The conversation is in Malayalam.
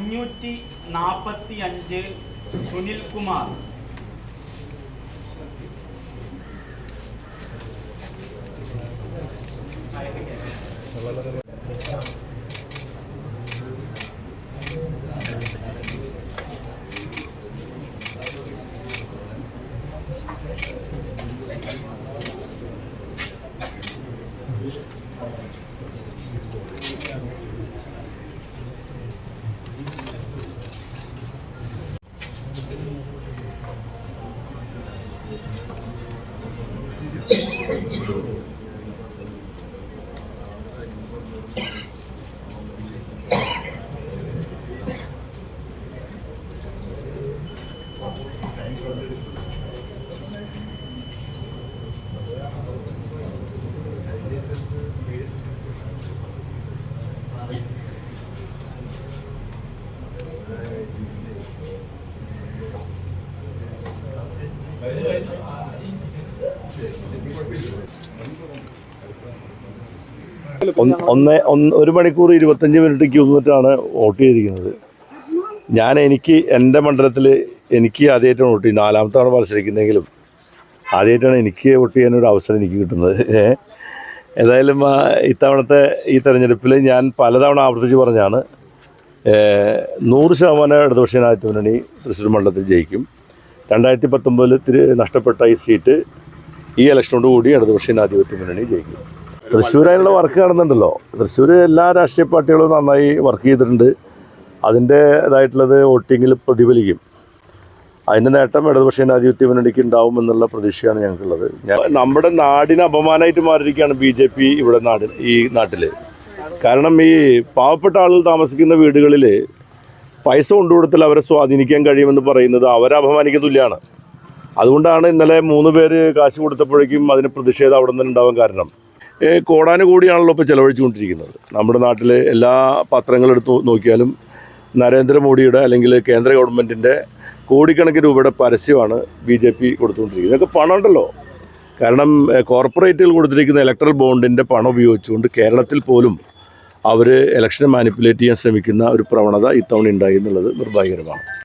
അഞ്ഞൂറ്റി നാൽപ്പത്തി അഞ്ച് സുനിൽ കുമാർ ഒന്ന് ഒന്ന് ഒന്ന് ഒരു മണിക്കൂർ ഇരുപത്തഞ്ച് മിനിറ്റ് ക്യൂ നിന്നിട്ടാണ് വോട്ട് ചെയ്തിരിക്കുന്നത്. ഞാൻ എനിക്ക് എന്റെ മണ്ഡലത്തിൽ എനിക്ക് ആദ്യമായിട്ടാണ് വോട്ട് ചെയ്യുന്നത്. നാലാമത്തെ തവണ മത്സരിക്കുന്നെങ്കിലും ആദ്യമായിട്ടാണ് എനിക്ക് വോട്ട് ചെയ്യാനൊരു അവസരം എനിക്ക് കിട്ടുന്നത്. ഏതായാലും ഇത്തവണത്തെ ഈ തെരഞ്ഞെടുപ്പിൽ ഞാൻ പലതവണ ആവർത്തിച്ച് പറഞ്ഞാണ് നൂറ് ശതമാനം ഇടതുപക്ഷ മുന്നണി തൃശ്ശൂർ മണ്ഡലത്തിൽ ജയിക്കും. രണ്ടായിരത്തി പത്തൊമ്പതിൽ നഷ്ടപ്പെട്ട ഈ സീറ്റ് ഈ ഇലക്ഷനോട് കൂടി ഇടതുപക്ഷ ജനാധിപത്യ മുന്നണി ജയിക്കും. തൃശ്ശൂർ അതിനുള്ള വർക്ക് നടന്നുണ്ടല്ലോ തൃശ്ശൂർ എല്ലാ രാഷ്ട്രീയ പാർട്ടികളും നന്നായി വർക്ക് ചെയ്തിട്ടുണ്ട്. അതിന്റെ ഇതായിട്ടുള്ളത് വോട്ടിങ്ങിൽ പ്രതിഫലിക്കും. അതിന്റെ നേട്ടം ഇടതുപക്ഷ ജനാധിപത്യ മുന്നണിക്ക് ഉണ്ടാവും എന്നുള്ള പ്രതീക്ഷയാണ് ഞങ്ങൾക്കുള്ളത്. നമ്മുടെ നാടിന് അപമാനമായിട്ട് മാറിയിരിക്കുകയാണ് ബി ജെ പി ഇവിടെ നാട് ഈ നാട്ടിൽ കാരണം ഈ പാവപ്പെട്ട ആളുകൾ താമസിക്കുന്ന വീടുകളിൽ പൈസ കൊണ്ടുകൊടുത്താൽ അവരെ സ്വാധീനിക്കാൻ കഴിയുമെന്ന് പറയുന്നത് അവരെ അപമാനിക്കുന്ന തുല്യമാണ് അതുകൊണ്ടാണ് ഇന്നലെ മൂന്ന് പേര് കാശ് കൊടുത്തപ്പോഴേക്കും അതിന് പ്രതിഷേധം അവിടെ നിന്ന് ഉണ്ടാവാൻ കാരണം. കോടാനുകൂടിയാണല്ലോ ഇപ്പോൾ ചെലവഴിച്ചുകൊണ്ടിരിക്കുന്നത്. നമ്മുടെ നാട്ടിലെ എല്ലാ പത്രങ്ങളും എടുത്ത് നോക്കിയാലും നരേന്ദ്രമോദിയുടെ അല്ലെങ്കിൽ കേന്ദ്ര ഗവൺമെന്റിന്റെ കോടിക്കണക്കിന് രൂപയുടെ പരസ്യമാണ് ബി ജെ പി കൊടുത്തുകൊണ്ടിരിക്കുന്നത്. ഇതൊക്കെ പണം ഉണ്ടല്ലോ കാരണം കോർപ്പറേറ്റുകൾ കൊടുത്തിരിക്കുന്ന ഇലക്ട്രൽ ബോണ്ടിന്റെ പണം ഉപയോഗിച്ചുകൊണ്ട് കേരളത്തിൽ പോലും അവർ ഇലക്ഷനെ മാനിപ്പുലേറ്റ് ചെയ്യാൻ ശ്രമിക്കുന്ന ഒരു പ്രവണത ഇത്തവണ ഉണ്ടായി എന്നുള്ളത് നിർഭാഗ്യകരമാണ്.